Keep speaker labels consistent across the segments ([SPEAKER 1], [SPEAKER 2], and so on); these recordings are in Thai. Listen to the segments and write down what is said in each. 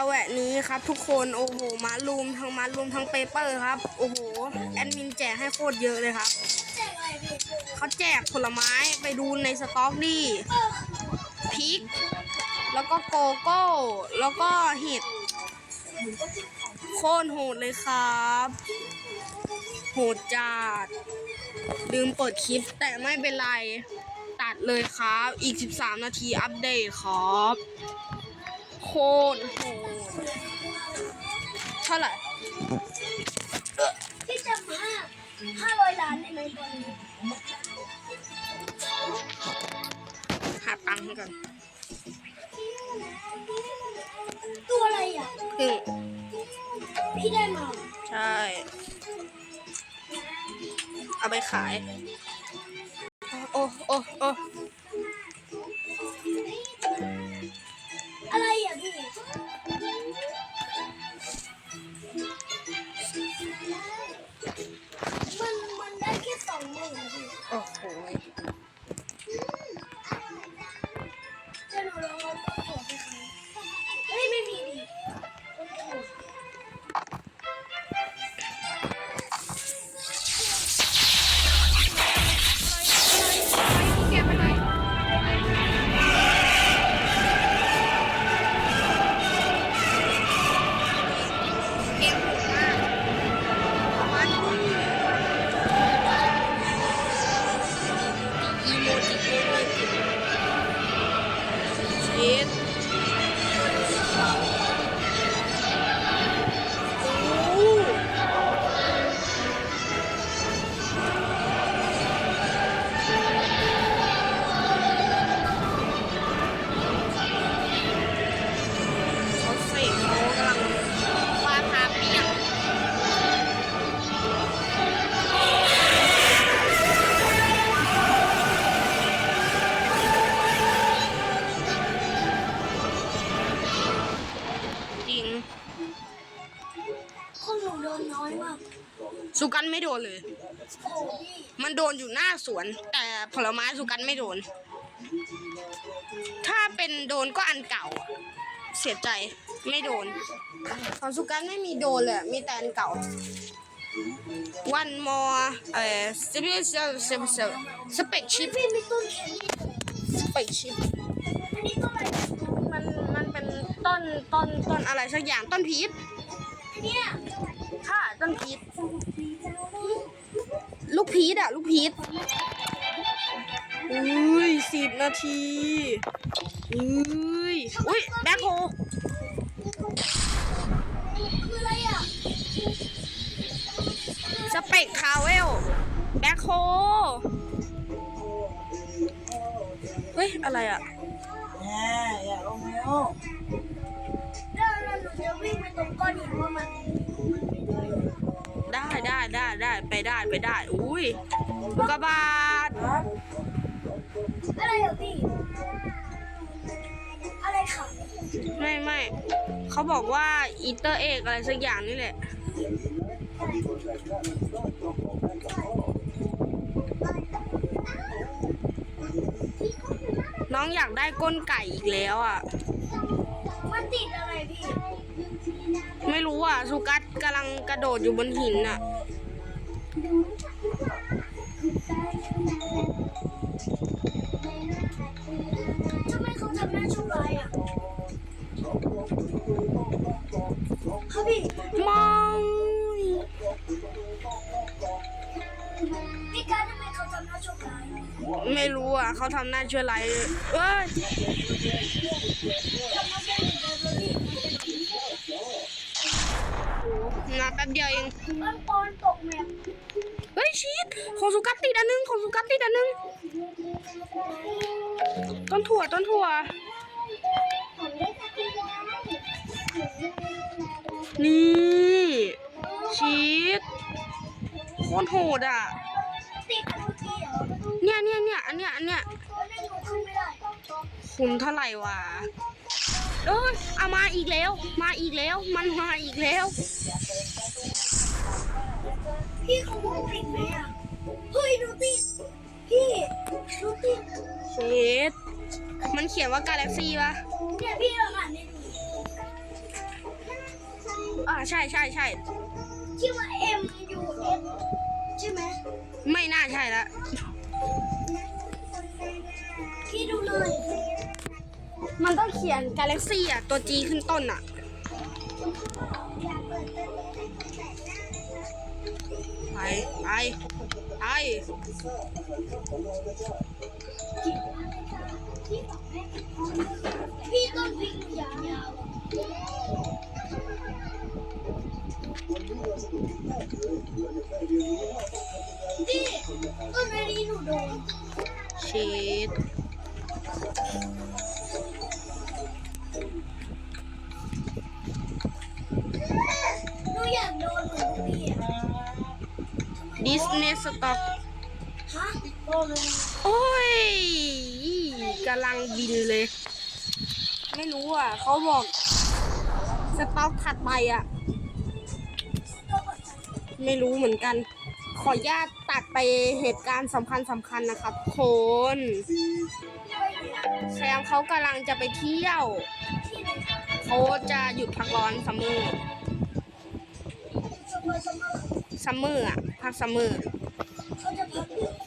[SPEAKER 1] ลแวะนี้ครับ ทุกคนโอ้โหมารูมทั้งมารูมทั้งเปเปอร์ครับ โอ้โหแอดมินแจกให้โคตรเยอะเลยครับเขาแจกผลไม้ไปดูในสต็อกดิพริก แล้วก็โกโก้ แล้วก็เห็ดโคตรโหดเลยครับ โหดจัดลืมเปิดคลิปแต่ไม่เป็นไร ตัดเลยครับ อีก 13 นาทีอัปเดตครับ คตรโหดเท่าไหร่
[SPEAKER 2] พี่จำห้าห้าร้อยล้านได้ไหมตอนนี้
[SPEAKER 1] หาตังค์ให้ก่อน
[SPEAKER 2] ตัวอะไรอะ
[SPEAKER 1] พึ่ง
[SPEAKER 2] พี่ได้มา
[SPEAKER 1] ใช่ เอาไปขาย โด
[SPEAKER 2] นน้
[SPEAKER 1] อ
[SPEAKER 2] ยมา
[SPEAKER 1] กสุกั
[SPEAKER 2] น
[SPEAKER 1] ไม่โดนเลย
[SPEAKER 2] โอ้พี่
[SPEAKER 1] มันโดนอยู่หน้าสวน แต่ผลไม้สุกันไม่โดน ถ้าเป็นโดนก็อันเก่าเสียใจไม่โดน ของสุกันไม่มีโดนเลยมีแต่อันเก่า one more เอ่อ special special spaceship
[SPEAKER 2] พี่มีต้นแขนนี่
[SPEAKER 1] spaceship
[SPEAKER 2] อันนี้ต้นอะไร
[SPEAKER 1] มันมันเป็นต้นต้นต้นอะไรสักอย่างต้นพีช
[SPEAKER 2] เนี่ย
[SPEAKER 1] ค่ะ ต้นพีชลูกพีชอะลูกพีชอุ้ยสิบนาทีอุ้ยอุ้ยแบ็คโฮ
[SPEAKER 2] คืออะไรอะ
[SPEAKER 1] สเปกคาเวลแบ็คโฮเฮ้ย อะไรอะ
[SPEAKER 3] แม่อย่าเอาแมว
[SPEAKER 2] แล้ว ได้
[SPEAKER 1] ได้ได้ได้ไปได้ไปได้ อุ้ยอุกกาบาต
[SPEAKER 3] ครับ
[SPEAKER 2] อะไรอะพี่ อะไรขาว
[SPEAKER 1] ไม่ไม่เขาบอกว่าอีเตอร์เอกอะไรสักอย่างนี่แหละน้องอยากได้ก้นไก่อีกแล้วอะ
[SPEAKER 2] มันติดอะไรพี่
[SPEAKER 1] ไม่รู้อะสุกัสกำลังกระโดดอยู่บนหินอะ
[SPEAKER 2] ทำไมเขาทำหน้าชั่วร้ายอะครับพี่
[SPEAKER 1] มอง
[SPEAKER 2] พี่การทำไมเขาทำหน้าชั่วร้าย
[SPEAKER 1] ไม่รู้อะเขาทำหน้าช่วยไรเอ้ย
[SPEAKER 2] ต้น
[SPEAKER 1] ถั่วต้นถั่ว
[SPEAKER 2] ผมได้สักทีแล้ว
[SPEAKER 1] นี่ ชีสโคตรโหดอะ
[SPEAKER 2] ติดเมื่อกี้เหรอ
[SPEAKER 1] เนี่ยเนี่ยเนี่ยอันเนี้ยอันเนี้ย
[SPEAKER 2] ตัวนั้นหนูขึ้นไม่ได้
[SPEAKER 1] คุณเท่าไหร่วะเอ้ยเอามาอีกแล้ว มาอีกแล้ว มันมาอีกแล้ว
[SPEAKER 2] พี่เขาพูดติดไหมอะ เฮ้ยดูติดพี่ดูติด
[SPEAKER 1] เชด มันเขียนว่ากาแล็กซี่ปะ
[SPEAKER 2] เนี่ยพี่ลองอ่านให้ดู
[SPEAKER 1] อ่าใช่ใช่ใช่
[SPEAKER 2] ชื่อว่า M U S ใช่ไหม
[SPEAKER 1] ไม่น่าใช่ละ
[SPEAKER 2] พี่ดูเลย
[SPEAKER 1] มันต้องเขียน Galaxy อะ ตัว G ขึ้นต้นอะไปไปไป
[SPEAKER 2] พี่ต้องวิ่งยาวๆพี่ต้น ไม้นี้ห ดิ
[SPEAKER 1] สเนสต็อก
[SPEAKER 2] ฮะ
[SPEAKER 1] โอ้ยกำลังบินเลย ไม่รู้อะ เขาบอก สต็อกถัดไปอะ ไม่รู้เหมือนกัน ขออนุญาตตัดไปเหตุการณ์สำคัญสำคัญนะครับคนแซมเขากำลังจะไปเที่ยวเขาจะหยุดพักร้อนซัมเมอร์ซัมเมอร์อะ พักซัมเมอร์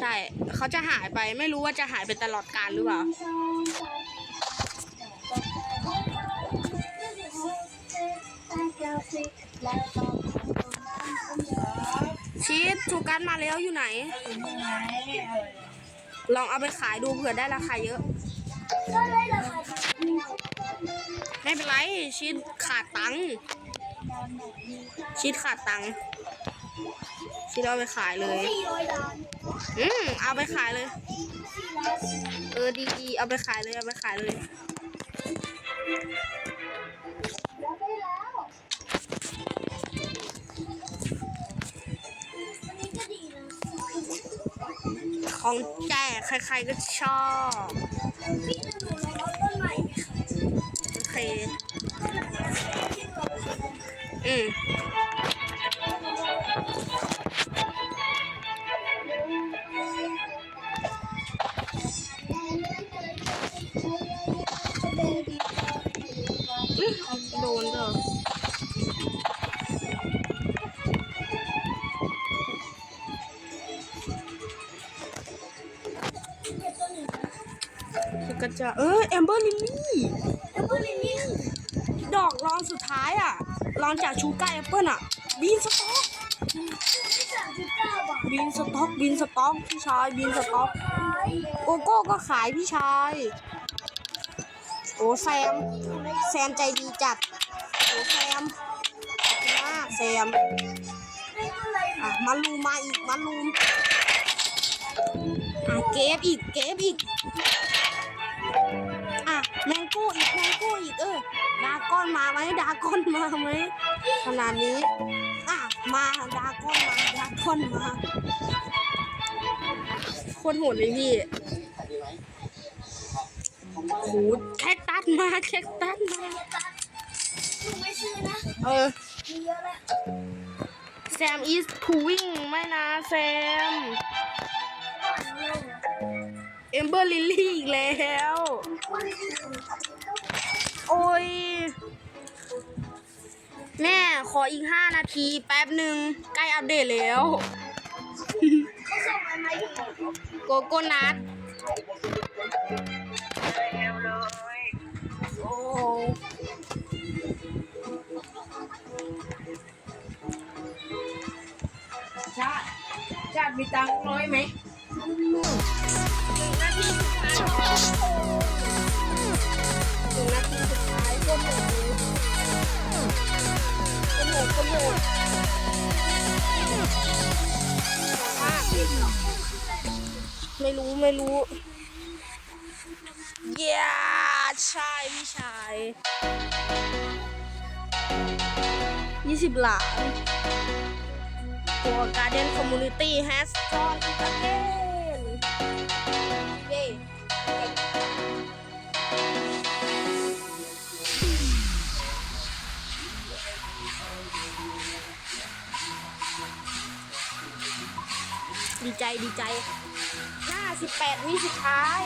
[SPEAKER 1] ใช่ เขาจะหายไปไม่รู้ว่าจะหายไปตลอดกาลหรือเปล่า ชีสถูกกันมาแล้วอยู่ไหน ลองเอาไปขายดูเผื่อได้ราคาเยอะ
[SPEAKER 2] ได้ราคา
[SPEAKER 1] ไม่เป็นไรชีสขาดตังค์ชีสขาดตังค์ ชีสเอาไปขายเลย
[SPEAKER 2] สี่ร้อยล้าน
[SPEAKER 1] อืมเอาไปขายเลย
[SPEAKER 2] สี่ล้าน
[SPEAKER 1] เออดีดีเอาไปขายเลยเอาไปขายเลย
[SPEAKER 2] แล้วได้แล้วอันนี้ก็ดีนะ
[SPEAKER 1] ของแจกใครๆก็ชอบ
[SPEAKER 2] พี่จะดูรองเท้าต้นใหม่ไหมคะ
[SPEAKER 1] โอเค
[SPEAKER 2] ที่เราไปซื้อ
[SPEAKER 1] อืม
[SPEAKER 2] ก็
[SPEAKER 1] จะเออแอมเบอร์ลิลลี่
[SPEAKER 2] แล้วก็ลิลลี่
[SPEAKER 1] ดอกรองสุดท้ายอะรองจากชูการ์แอปเปิลอะบีนสต็อก
[SPEAKER 2] ที่สามสิบเก้าบาท
[SPEAKER 1] บีนสต็อกบีนสต็อกพี่ชายบีนสต็อก
[SPEAKER 2] ขาย
[SPEAKER 1] โกโก้ก็ขายพี่ชายโอ้แซมแซมใจดีจัดโอ้แซมขอบคุณมากแซม
[SPEAKER 2] ได้เท่าไหร่
[SPEAKER 1] อะมาลูมมาอีกมาลูมอะเก็บอีกเก็บอีก อะแมงกู้อีกแมงกู้อีกเออดาก้อนมาไหมดาก้อนมาไหมขนาดนี้ อะมาดาก้อนมาดาก้อนมาโคตรโหดเลยพี่โหแคคตัสมาแคคตัสมา
[SPEAKER 2] หนูไม่ซื้อนะ
[SPEAKER 1] เออ
[SPEAKER 2] มีเยอะแล้ว
[SPEAKER 1] แซม is proving ไม่นะแซม เอมเบอร์ลิลลี่อีกแล้ว โอ้ย แม่ขออีกห้านาทีแป๊บหนึ่งใกล้อัปเดตแล้ว
[SPEAKER 2] เขาส่งอะไรมาอยู่
[SPEAKER 1] โกโก้นัทโอ้
[SPEAKER 3] ชาติชาติมีตังค์น้อยไหม
[SPEAKER 1] ไม่รู้เย้ใช่พี่ชายยี่สิบหลานตัว Garden Community has joined it again เย้ดีใจดีใจ สิบแปดวิสุดท้าย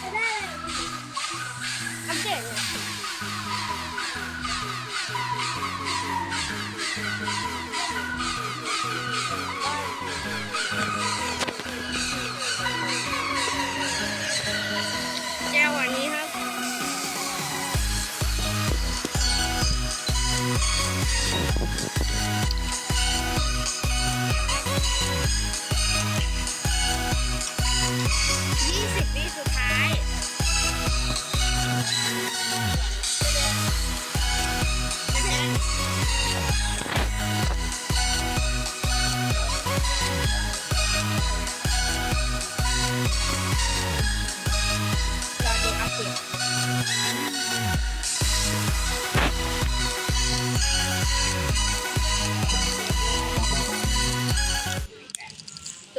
[SPEAKER 2] จะได้อะไร
[SPEAKER 1] อัปเดตเลยแก้วอันนี้ครับ เด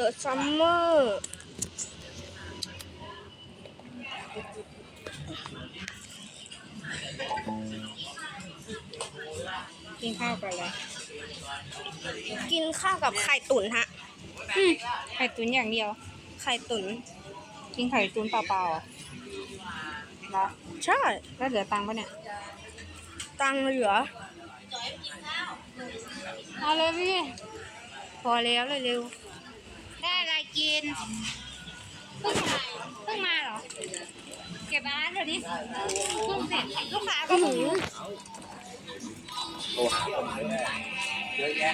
[SPEAKER 1] อะซัมเมอร์
[SPEAKER 3] กินข้าวกันเลย
[SPEAKER 1] กินข้าวกับไข่ตุ๋นฮะ
[SPEAKER 3] ไข่ตุ๋นอย่างเดียว
[SPEAKER 1] ไข่ตุ๋น
[SPEAKER 3] กินไข่ตุ๋นเปล่าๆ เหรอเหรอ
[SPEAKER 1] ใช่
[SPEAKER 3] แล้วเหลือตังค์ปะเนี่ย
[SPEAKER 1] ตังค์เหลือ
[SPEAKER 3] เอาเลยพี่
[SPEAKER 1] พอแล้วเร็ว
[SPEAKER 3] ได้อะไรกินเพิ่งมาเพิ่งมาเหรอ เก็บร้านเดี๋ยวนี้เพิ่งเสร็จลูกค้าก็หมู
[SPEAKER 4] เยอะแยะ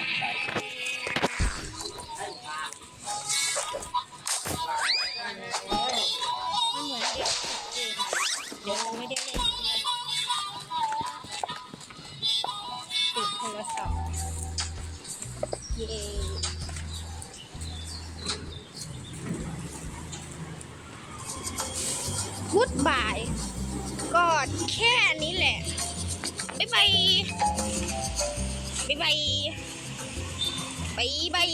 [SPEAKER 3] เย้
[SPEAKER 1] พุดบ่าย ก็แค่นี้แหละ บ๊ายบาย บ๊ายบาย บ๊ายบาย